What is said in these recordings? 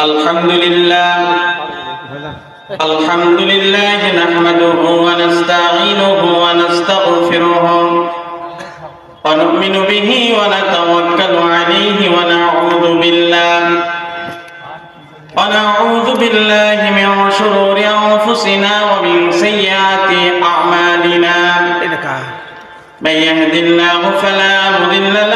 الحمد لله الحمد لله نحمده ونستعينه ونستغفره ونؤمن به ونتوكل عليه ونعوذ بالله. ونعوذ بالله من شرور أنفسنا ومن سيئات أعمالنا. من يهد الله فلا مضل له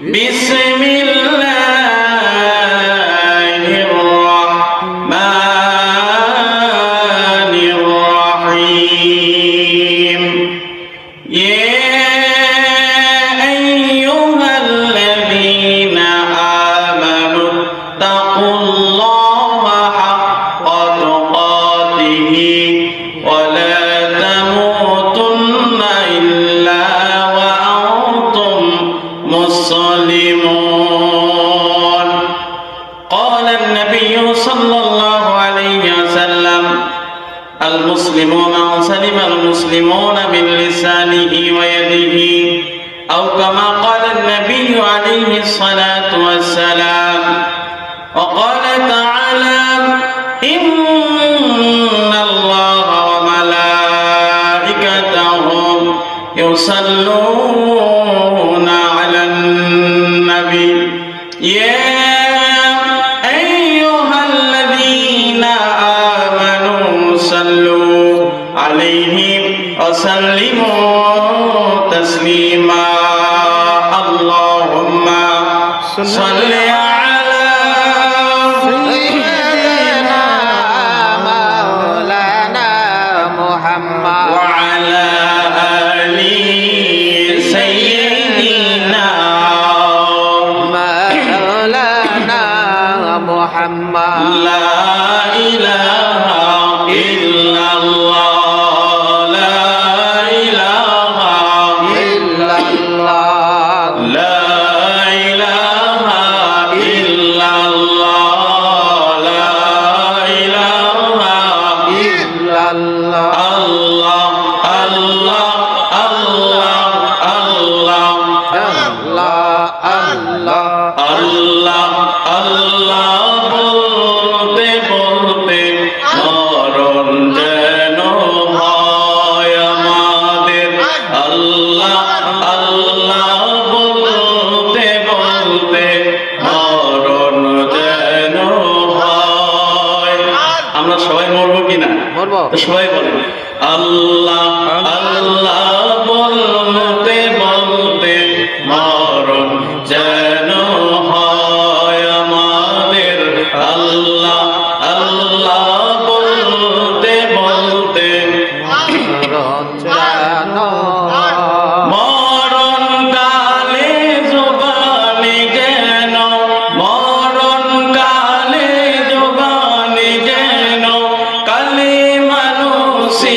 بسم عليه الصلاة والسلام. وقال تعالى إن صل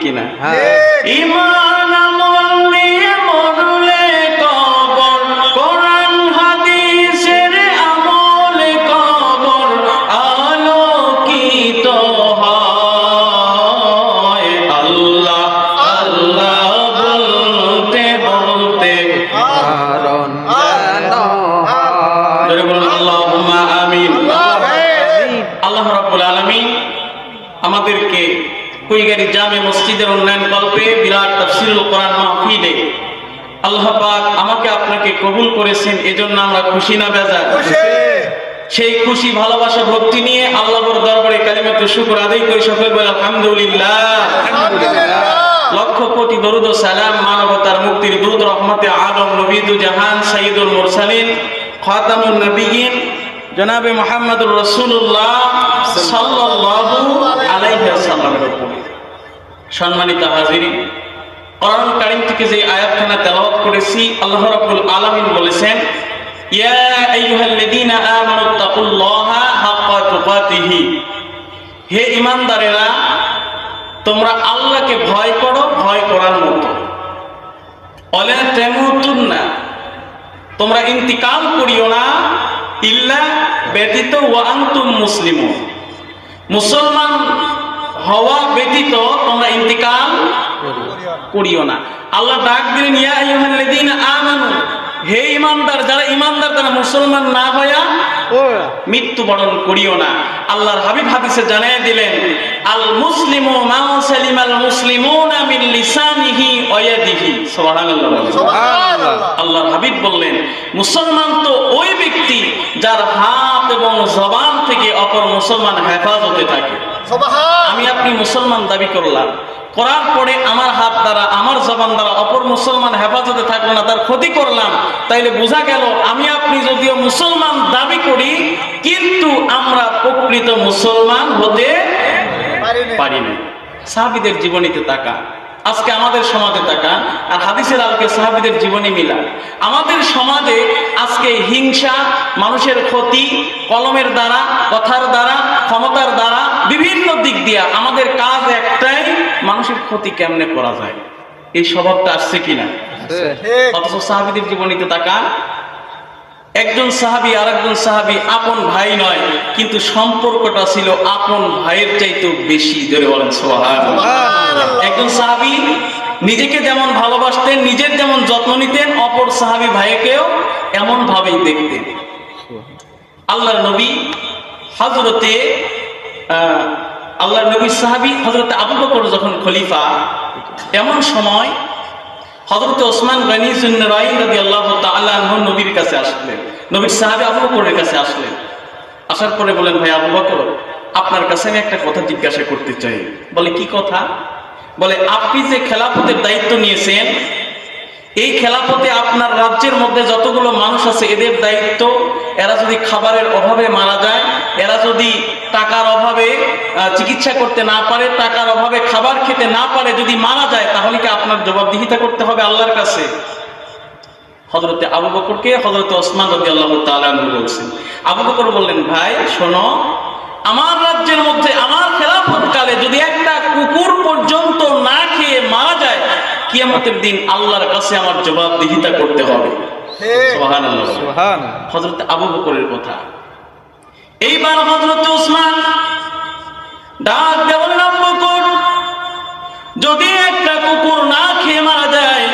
কিনা? হ্যাঁ। ইমান আল্লাহ পাক আমাকে আপনাকে কবুল করেছেন এজন্য আমরা খুশি না বেজার? সেই খুশি ভালোবাসা ভক্তি নিয়ে আল্লাহর দরবারে কালিমাতে শুকর আদায় করে সকল বলে আলহামদুলিল্লাহ। লক্ষ কোটি দরুদ ও সালাম মানবতার মুক্তির দুধ রহমতে আলম নবীদু জাহান সাইদুল মুরসালিন খাতামুন নবীন জনাবে মোহাম্মদুর রসুল্লাহ সাল্লাল্লাহু আলাইহি ওয়াসাল্লামের উপরে সম্মানিত হাজিরিন কোরআন কারীম থেকে যে আয়াতখানা তেলাওয়াত করেছি, আল্লাহ রাব্বুল আলামিন বলেছেন, ইয়া আইয়ুহাল্লাযীনা আমানুত্তাকুল্লাহা হাক্কা তুকাতিহি। হে ঈমানদারেরা, তোমরা আল্লাহকে ভয় করো, ভয় করার মতো। অলে তেমুতুন্না, তোমরা ইন্তিকাল করিও না, ইল্লা ব্যতীত ওয়া আনতুম মুসলিমুন। মুসলমান হওয়া ব্যতীত তোমরা ইন্তিকাল করিও না। আল্লাহ ডাক দিলেন ইয়া আইয়ুহাল্লাযীনা আমানু হে ইমানদার যারা ইমানদার তারা মুসলমান না হয়া মৃত্যুবরণ করিও না। আল্লাহর হাবিব হাদিসে জানিয়ে দিলেন আল মুসলিমু মা সালিমাল মুসলিমুনা মিন লিসানিহি ওয়া ইয়াদিহি। সুবহানাল্লাহ। আল্লাহর হাবিব বললেন মুসলমান তো ওই ব্যক্তি যার হাত এবং জবান থেকে অপর মুসলমান হেফাজতে থাকে। আমি আপনি মুসলমান দাবি করলাম। করার পরে আমার হাত দ্বারা আমার জবান দ্বারা অপর মুসলমান হেফাজতে থাকল না তার ক্ষতি করলাম। তাইলে বোঝা গেল আমি আপনি যদিও মুসলমান দাবি করি কিন্তু আমরা প্রকৃত মুসলমান হতে পারি না সাহাবিদের জীবনীতে তাকা আজকে আমাদের সমাজে তাকা আর হাদিসের আলোকে সাহাবিদের জীবনী মিলা আমাদের সমাজে আজকে হিংসা মানুষের ক্ষতি কলমের দ্বারা কথার দ্বারা ক্ষমতার দ্বারা বিভিন্ন দিক দিয়া আমাদের কাজ একটাই মানুষের ক্ষতি কেমনে করা যায়? এই স্বভাবটা আসছে কিনা? অথচ সাহাবিদের জীবনীতে তাকা একজন সাহাবি আর একজন সাহাবি আপন ভাই নয় কিন্তু সম্পর্কটা ছিল আপন ভাইয়ের চাইতেও বেশি জোরে বলেন একজন সাহাবি নিজেকে যেমন ভালোবাসতেন নিজের যেমন যত্ন নিতেন অপর সাহাবি ভাইকেও এমন ভাবেই দেখতেন। আল্লাহর নবী হজরতে আহ, আল্লাহর নবী সাহাবি হজরতে আবু বকর যখন খলিফা এমন সময় হযরত ওসমান গনি সুন্নরাই রাদিয়াল্লাহু তাআলা আনহু নবীর কাছে আসলেন। নবীর সাহাবে আবু বকরের কাছে আসলেন। আসার পরে বলেন, ভাই আবু বকর, আপনার কাছে আমি একটা কথা জিজ্ঞাসা করতে চাই। বলে, কি কথা? বলে, আপনি যে খেলাফতের দায়িত্ব নিয়েছেন এই খেলাফতে আপনার রাজ্যের মধ্যে যতগুলো মানুষ আছে, এদের দায়িত্ব, এরা যদি খাবারের অভাবে মারা যায়, এরা যদি টাকার অভাবে চিকিৎসা করতে না পারে, টাকার অভাবে খাবার খেতে না পারে, যদি মারা যায়, তাহলে কি আপনার জবাবদিহিতা করতে হবে আল্লাহর কাছে? হজরতে আবু বকরকে হজরতে ওসমান রবি আল্লাহ বলছেন। আবু বকর বললেন, ভাই, শোনো, আমার রাজ্যের মধ্যে আমার খেলাফত কালে যদি একটা কুকুর পর্যন্ত না খেয়ে মারা যায় কিয়ামতের দিন আল্লাহর কাছে আমার জবাবদিহিতা করতে হবে। হজরত আবু বকরের কথা। এইবার হজরত ওসমান ডাক দেওয়ার নাম বকর যদি একটা কুকুর না খেয়ে মারা যায়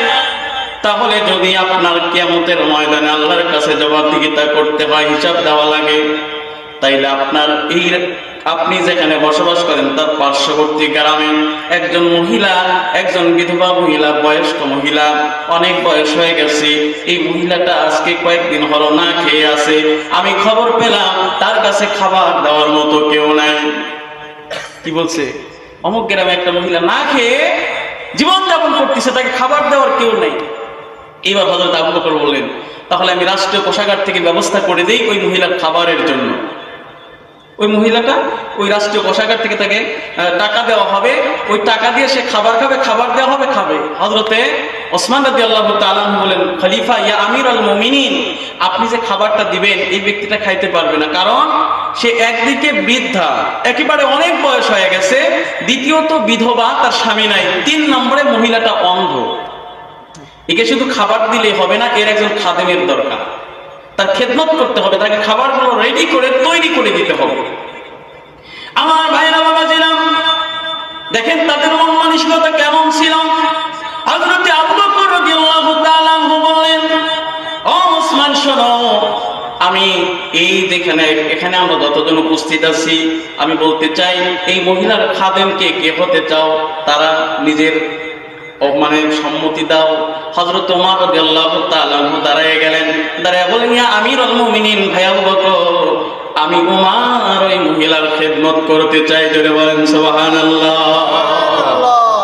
তাহলে যদি আপনার কিয়ামতের ময়দানে আল্লাহর কাছে জবাবদিহিতা করতে হয় হিসাব দেওয়া লাগে তাইলে আপনার এই আপনি যেখানে বসবাস করেন, তার পার্শ্ববর্তী গ্রামে একজন মহিলা, একজন বিধবা মহিলা, বয়স্ক মহিলা, অনেক বয়স হয়ে গেছে। এই মহিলাটা আজকে কয়েকদিন হলো না খেয়ে আছে। আমি খবর পেলাম, তার কাছে খাবার দেওয়ার মতো কেউ নাই। কি বলছে? অমুক গ্রামে একটা মহিলা না খেয়ে জীবন যাপন করতেছে, তাকে খাবার দেওয়ার কেউ নেই। এইবার হজরত আবু বকর বললেন, তাহলে আমি রাষ্ট্রীয় কোষাগার থেকে ব্যবস্থা করে দিই ওই মহিলার খাবারের জন্য। ওই মহিলাটা ওই রাষ্ট্রীয় কোষাগার থেকে তাকে টাকা দেওয়া হবে। ওই টাকা দিয়ে সে খাবার খাবে, খাবার দেওয়া হবে, খাবে। হজরতে ওসমান রাজি আল্লাহ তালাম বলেন, খলিফা, ইয়া আমির আল মমিনিন, আপনি যে খাবারটা দিবেন, এই ব্যক্তিটা খাইতে পারবে না। কারণ সে একদিকে বৃদ্ধা, একেবারে অনেক বয়স হয়ে গেছে। দ্বিতীয়ত বিধবা, তার স্বামী নাই। তিন নম্বরে মহিলাটা অন্ধ। একে শুধু খাবার দিলে হবে না, এর একজন খাদেমের দরকার। তার খেদমত করতে হবে, তাকে খাবারগুলো রেডি করে তৈরি করে দিতে হবে। আমার ভাইরা বাবা ছিলাম দেখেন তাদের মন মানসিকতা কেমন ছিল? আমি এই যেখানে, এখানে আমরা যতজন উপস্থিত আছি, আমি বলতে চাই, এই মহিলার খাদেমকে কে হতে চাও? তারা নিজের মানে সম্মতি দাও। রাদিয়াল্লাহু তাআলা দাঁড়ায় গেলেন। দাঁড়ায় বলেন ইয়া আমিরুল মুমিনিন ভাই আবু বকর আমি উমার ওই মহিলার খেদমত করতে চাই। জোরে বলেন সোহান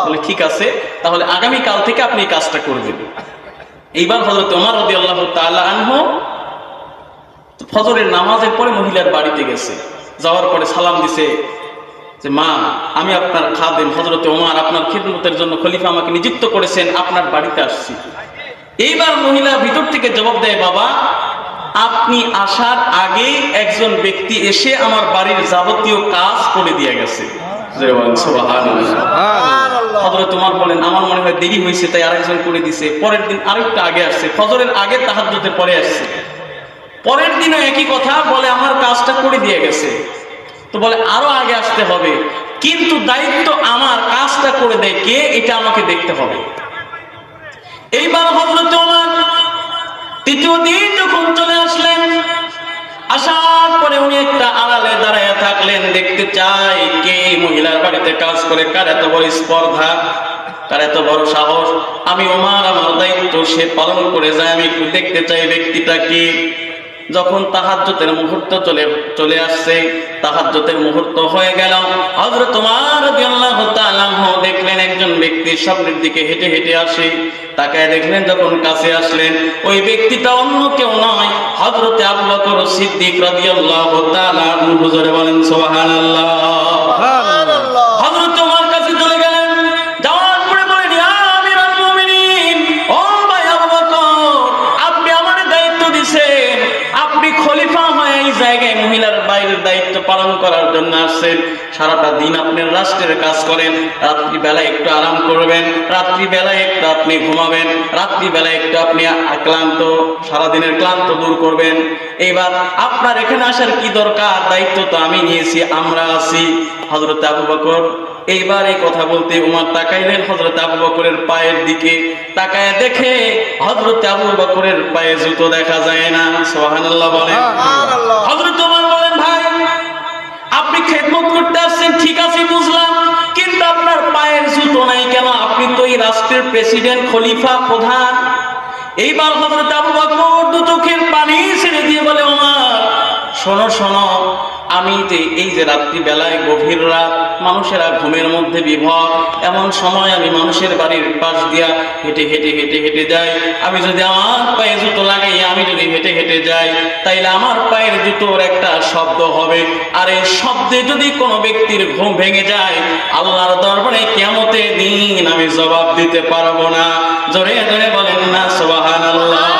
বলে ঠিক আছে তাহলে আগামী কাল থেকে আপনি কাজটা করবেন এইবার হযরত ওমর রাদিয়াল্লাহু তাআলা আনহু ফজরের নামাজের পরে মহিলার বাড়িতে গেছে। যাওয়ার পরে সালাম দিছে যে মা আমি আপনার খাদেম হজরত ওমার আপনার খিদমতের জন্য খলিফা আমাকে নিযুক্ত করেছেন আপনার বাড়িতে আসছি। এইবার মহিলা ভিতর থেকে জবাব দেয় বাবা আপনি আসার আগে একজন ব্যক্তি এসে আমার বাড়ির যাবতীয় কাজ করে দিয়ে গেছে। তোমার বলেন আমার মনে হয় দেরি হয়েছে তাই আরেকজন করে দিছে। পরের দিন আরেকটা আগে আসছে। ফজরের আগে পরে আসছে। পরের দিনও একই কথা বলে আমার কাজটা করে দিয়ে গেছে। তো বলে, আরও আগে আসতে হবে। কিন্তু দায়িত্ব আমার, কাজটা করে দেয় কে, এটা আমাকে দেখতে হবে। এইবার হজরত ওমর তৃতীয় দিন যখন চলে আসলেন, আসার পরে উনি একটা আড়ালে দাঁড়ায় থাকলেন, দেখতে চাই কে মহিলার বাড়িতে কাজ করে, কার এত বড় স্পর্ধা, কার এত বড় সাহস। আমি ওমার, আমার দায়িত্ব সে পালন করে যায়, আমি একটু দেখতে চাই ব্যক্তিটা কি। যখন তাহাজ্জতের মুহূর্ত চলে চলে আসছে তাহাজ্জতের মুহূর্ত হয়ে গেল। হযরত তোমার দেখলেন একজন ব্যক্তি সামনের দিকে হেঁটে হেঁটে আসে। তাকায় দেখলেন যখন কাছে আসলেন, ওই ব্যক্তিটা অন্য কেউ নয়, হযরত আবু সিদ্দিক রাদিয়াল্লাহু তাআলা আনহু। জোরে বলেন সুবহানাল্লাহ। জায়গায় মহিলার বাইরের দায়িত্ব পালন করার জন্য আসছেন। সারাটা দিন আপনার রাষ্ট্রের কাজ করেন, রাত্রিবেলায় একটু আরাম করবেন, রাত্রিবেলায় একটু আপনি ঘুমাবেন, রাত্রিবেলায় একটু আপনি ক্লান্ত সারাদিনের ক্লান্ত দূর করবেন। এইবার আপনার এখানে আসার কি দরকার? দায়িত্ব তো আমি নিয়েছি, আমরা আছি। হজরত আবু বকর এইবার এই কথা বলতে উমার তাকাইলেন হজরত আবু বকরের পায়ের দিকে। তাকায় দেখে হজরত আবু বকরের পায়ে জুতো দেখা যায় না। সোহানাল্লাহ বলেন। হজরত উমার বলেন ভাই আপনি খেদমত করতে আসছেন ঠিক আছে বুঝলাম। কিন্তু আপনার পায়ের জুতো নাই কেন? আপনি তো এই রাষ্ট্রের প্রেসিডেন্ট খলিফা প্রধান। এইবার হজরত আবু বকর দু চোখের পানি ছেড়ে দিয়ে বলে ওমর শোনো শোনো আমি যে এই যে রাত্রি বেলায় গভীর রাত, মানুষেরা ঘুমের মধ্যে বিভর। এমন সময় আমি মানুষের বাড়ির পাশ দিয়া হেঁটে হেঁটে হেঁটে হেঁটে যাই। আমি যদি আমার পায়ে জুতো লাগাই, আমি যদি হেঁটে হেঁটে যাই, তাইলে আমার পায়ের জুতোর একটা শব্দ হবে। আর এই শব্দে যদি কোনো ব্যক্তির ঘুম ভেঙে যায়, আল্লাহর দরবারে কেমতে দিন আমি জবাব দিতে পারব না। জোরে জোরে বলেন না সোবাহান আল্লাহ